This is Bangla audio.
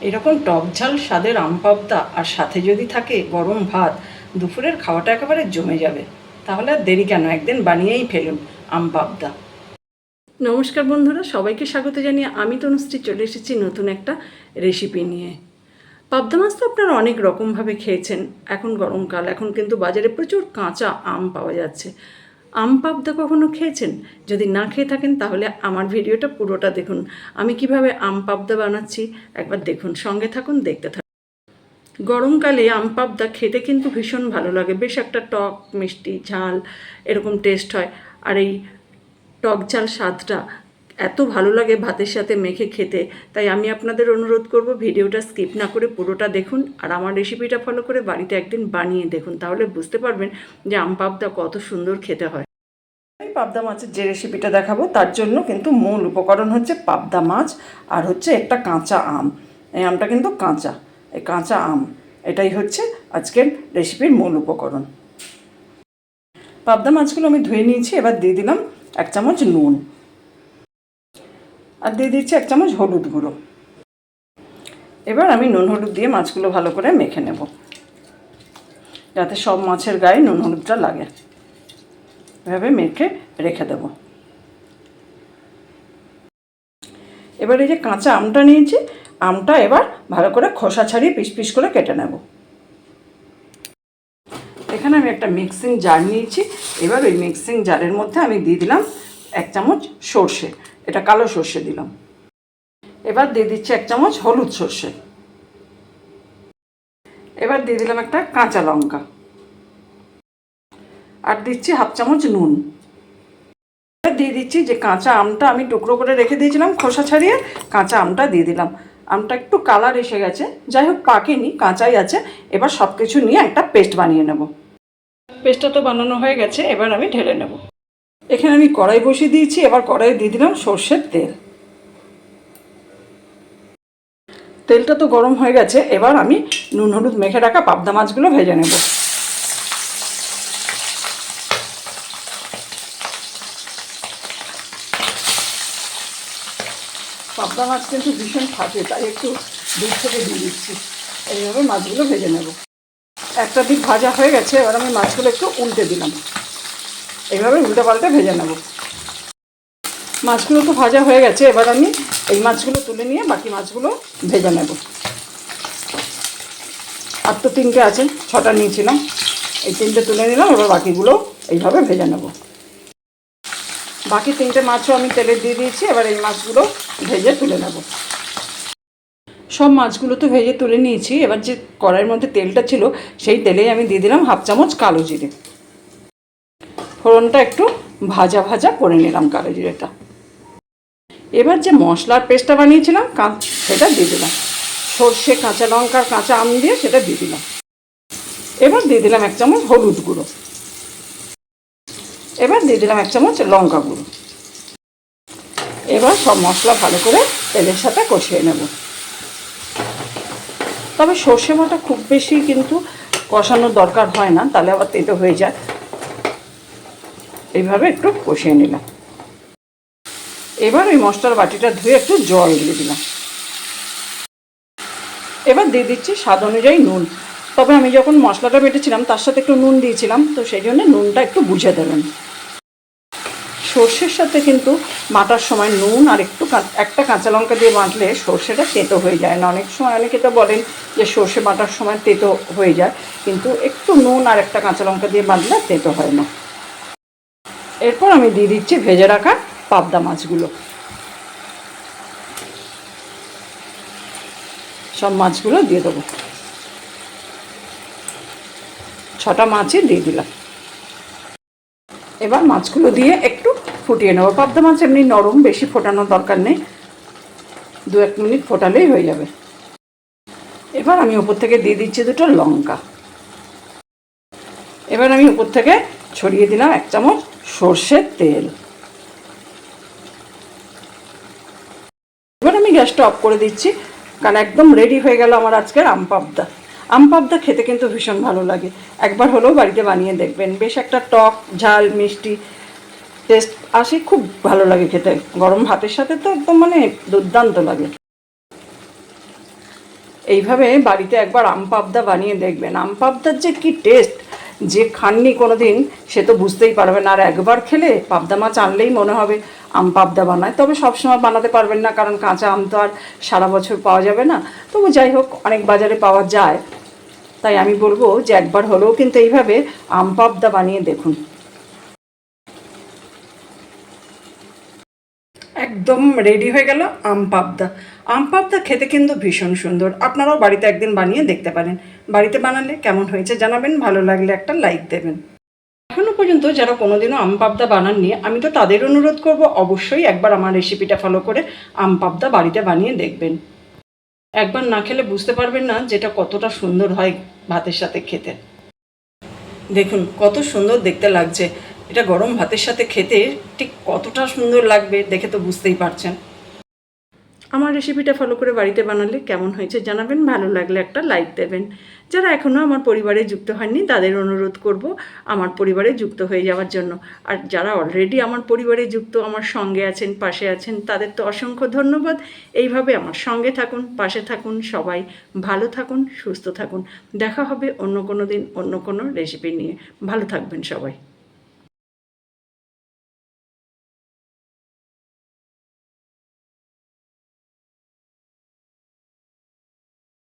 এরকম টক ঝাল, স্বাদের আম পাবদা আর সাথে যদি থাকে গরম ভাত, দুপুরের খাওয়াটা একেবারে জমে যাবে। তাহলে আর দেরি কেন? একদিন বানিয়েই ফেলুন আম পাবদা। নমস্কার বন্ধুরা, সবাইকে স্বাগত জানিয়ে আমি তনুশ্রী চলে এসেছি নতুন একটা রেসিপি নিয়ে। পাবদা মাছ তো আপনারা অনেক রকমভাবে খেয়েছেন। এখন গরমকাল, এখন কিন্তু বাজারে প্রচুর কাঁচা আম পাওয়া যাচ্ছে। আম পাবদা কখনো খেয়েছেন? যদি না খেয়ে থাকেন, তাহলে আমার ভিডিওটা পুরোটা দেখুন। আমি কীভাবে আম পাবদা বানাচ্ছি, একবার দেখুন। সঙ্গে থাকুন, দেখতে থাকুন। গরমকালে আম পাবদা খেতে কিন্তু ভীষণ ভালো লাগে। বেশ একটা টক, মিষ্টি, ঝাল এরকম টেস্ট হয়। আর এই টক ঝাল স্বাদটা এত ভালো লাগে ভাতের সাথে মেখে খেতে। তাই আমি আপনাদের অনুরোধ করব, ভিডিওটা স্কিপ না করে পুরোটা দেখুন আর আমার রেসিপিটা ফলো করে বাড়িতে একদিন বানিয়ে দেখুন। তাহলে বুঝতে পারবেন যে আম পাবদা কত সুন্দর খেতে হয়। আমি পাবদা মাছের যে রেসিপিটা দেখাবো, তার জন্য কিন্তু মূল উপকরণ হচ্ছে পাবদা মাছ আর হচ্ছে একটা কাঁচা আম। এই আমটা কিন্তু কাঁচা, এই কাঁচা আম, এটাই হচ্ছে আজকের রেসিপির মূল উপকরণ। পাবদা মাছগুলো আমি ধুয়ে নিয়েছি, এবার দিয়ে দিলাম এক চামচ নুন। আর দিয়ে দিচ্ছি এক চামচ হলুদ গুঁড়ো। এবার আমি নুন হলুদ দিয়ে মাছগুলো ভালো করে মেখে নেব, যাতে সব মাছের গায়ে নুন হলুদটা লাগে। এভাবে মেখে রেখে দেব। এবার এই যে কাঁচা আমটা নিয়েছি, আমটা এবার ভালো করে খোসা ছাড়িয়ে পিস পিস করে কেটে নেব। এখানে আমি একটা মিক্সিং জার নিয়েছি, এবার ওই মিক্সিং জারের মধ্যে আমি দিয়ে দিলাম এক চামচ সর্ষে, এটা কালো সর্ষে দিলাম। এবার দিয়ে দিচ্ছি এক চামচ হলুদ সর্ষে। এবার দিয়ে দিলাম একটা কাঁচা লঙ্কা। আর দিচ্ছি হাফ চামচ নুন। দিয়ে দিচ্ছি যে কাঁচা আমটা আমি টুকরো করে রেখে দিয়েছিলাম খোসা ছাড়িয়ে, কাঁচা আমটা দিয়ে দিলাম। আমটা একটু কালার এসে গেছে, যাই হোক পাকেনি, কাঁচাই আছে। এবার সব কিছু নিয়ে একটা পেস্ট বানিয়ে নেব। পেস্টটা তো বানানো হয়ে গেছে, এবার আমি ঢেলে নেব। এখানে আমি কড়াই বসিয়ে দিয়েছি, এবার কড়াই দিয়ে দিলাম সর্ষের তেল। তেলটা তো গরম হয়ে গেছে, এবার আমি নুন হলুদ মেখে রাখা পাবদা মাছগুলো ভেজে নেব। পাবদা মাছ কিন্তু ভীষণ ফাটে, তাই একটু দূর থেকে দিয়ে দিচ্ছি। এইভাবে মাছগুলো ভেজে নেব। একটা দিক ভাজা হয়ে গেছে, এবার আমি মাছগুলো একটু উল্টে দিলাম। এইভাবে উল্টে পাল্টে ভেজে নেব। মাছগুলো তো ভাজা হয়ে গেছে, এবার আমি এই মাছগুলো তুলে নিয়ে বাকি মাছগুলো ভেজে নেব। আর তো তিনটে আছে, ছটা নিয়েছিলাম। এই তিনটে তুলে নিলাম, এবার বাকিগুলো এইভাবে ভেজে নেব। বাকি তিনটে মাছও আমি তেলে দিয়ে দিয়েছি, এবার এই মাছগুলো ভেজে তুলে নেব। সব মাছগুলো তো ভেজে তুলে নিয়েছি, এবার যে কড়াইয়ের মধ্যে তেলটা ছিল, সেই তেলেই আমি দিয়ে দিলাম হাফ চামচ কালো জিরে। ফোড়নটা একটু ভাজা ভাজা করে নিলাম কালো জিরেটা। এবার যে মশলার পেস্টটা বানিয়েছিলাম সেটা দিয়ে দিলাম। সর্ষে, কাঁচা লঙ্কা, কাঁচা আম দিয়ে সেটা দিয়ে দিলাম। এবার দিয়ে দিলাম এক চামচ হলুদ গুঁড়ো। এবার দিয়ে দিলাম এক চামচ লঙ্কা গুঁড়ো। এবার সব মশলা ভালো করে তেলের সাথে কষিয়ে নেব। তবে সর্ষে বাটা খুব বেশি কিন্তু কষানোর দরকার হয় না, তাহলে আবার তেতো হয়ে যায়। এইভাবে একটু কষিয়ে নিলাম। এবার ওই মশলার বাটিটা ধুয়ে একটু জল দিয়ে দিলাম। এবার দিয়ে দিচ্ছি স্বাদ অনুযায়ী নুন। তবে আমি যখন মশলাটা বেটেছিলাম, তার সাথে একটু নুন দিয়েছিলাম, তো সেই জন্য নুনটা একটু বুঝে দেবেন। সর্ষের সাথে কিন্তু বাটার সময় নুন আর একটু একটা কাঁচা লঙ্কা দিয়ে বাটলে সর্ষেটা তেতো হয়ে যায়। না, অনেক সময় অনেকে তো বলেন যে সর্ষে বাটার সময় তেতো হয়ে যায়, কিন্তু একটু নুন আর একটা কাঁচা লঙ্কা দিয়ে বাটলে তেতো হয় না। এরপর আমি দিয়ে দিচ্ছি ভেজে রাখা পাবদা মাছগুলো। সব মাছগুলো দিয়ে দেবো। ছটা মাছই দিয়ে দিলাম। এবার মাছগুলো দিয়ে একটু ফুটিয়ে নেব। পাবদা মাছ এমনি নরম, বেশি ফোটানোর দরকার নেই। দু এক মিনিট ফোটালেই হয়ে যাবে। এবার আমি উপর থেকে দিয়ে দিচ্ছি দুটো লঙ্কা। এবার আমি উপর থেকে ছড়িয়ে দিলাম এক চামচ সর্ষের তেল। এবার আমি গ্যাসটা অফ করে দিচ্ছি, কারণ একদম রেডি হয়ে গেল আমার আজকের আম পাবদা। আম পাবদা খেতে কিন্তু ভীষণ ভালো লাগে। একবার হলেও বাড়িতে বানিয়ে দেখবেন। বেশ একটা টক, ঝাল, মিষ্টি টেস্ট আসে, খুব ভালো লাগে খেতে। গরম ভাতের সাথে তো একদম মানে দুর্দান্ত লাগে। এইভাবে বাড়িতে একবার আম পাবদা বানিয়ে দেখবেন। আম পাবদার যে কি টেস্ট যে খাননি কোনো দিন সে তো বুঝতেই পারবে না। আর একবার খেলে পাবদা মাছ আনলেই মনে হবে আম পাবদা বানায়। তবে সবসময় বানাতে পারবেন না, কারণ কাঁচা আম তো আর সারা বছর পাওয়া যাবে না। তবু যাই হোক, অনেক বাজারে পাওয়া যায়। তাই আমি বলব যে একবার হলেও কিন্তু এইভাবে আম পাবদা বানিয়ে দেখুন। একদম রেডি হয়ে গেল আম পাবদা। আম পাবদা খেতে কিন্তু ভীষণ সুন্দর। আপনারাও বাড়িতে একদিন বানিয়ে দেখতে পারেন। বাড়িতে বানালে কেমন হয়েছে জানাবেন, ভালো লাগলে একটা লাইক দেবেন। এখনও পর্যন্ত যারা কোনোদিনও আম পাবদা বানাননি, আমি তো তাদের অনুরোধ করব অবশ্যই একবার আমার রেসিপিটা ফলো করে আম পাবদা বাড়িতে বানিয়ে দেখবেন। একবার না খেলে বুঝতে পারবেন না যেটা কতটা সুন্দর হয় ভাতের সাথে খেতে। দেখুন, কত সুন্দর দেখতে লাগছে। এটা গরম ভাতের সাথে খেতে ঠিক কতটা সুন্দর লাগবে দেখে তো বুঝতেই পারছেন। আমার রেসিপিটা ফলো করে বাড়িতে বানালে কেমন হয়েছে জানাবেন, ভালো লাগলে একটা লাইক দেবেন। যারা এখনও আমার পরিবারে যুক্ত হয়নি তাদের অনুরোধ করব আমার পরিবারে যুক্ত হয়ে যাওয়ার জন্য। আর যারা অলরেডি আমার পরিবারে যুক্ত, আমার সঙ্গে আছেন, পাশে আছেন, তাদের তো অসংখ্য ধন্যবাদ। এইভাবে আমার সঙ্গে থাকুন, পাশে থাকুন, সবাই ভালো থাকুন, সুস্থ থাকুন। দেখা হবে অন্য কোনো দিন অন্য কোনো রেসিপি নিয়ে। ভালো থাকবেন সবাই।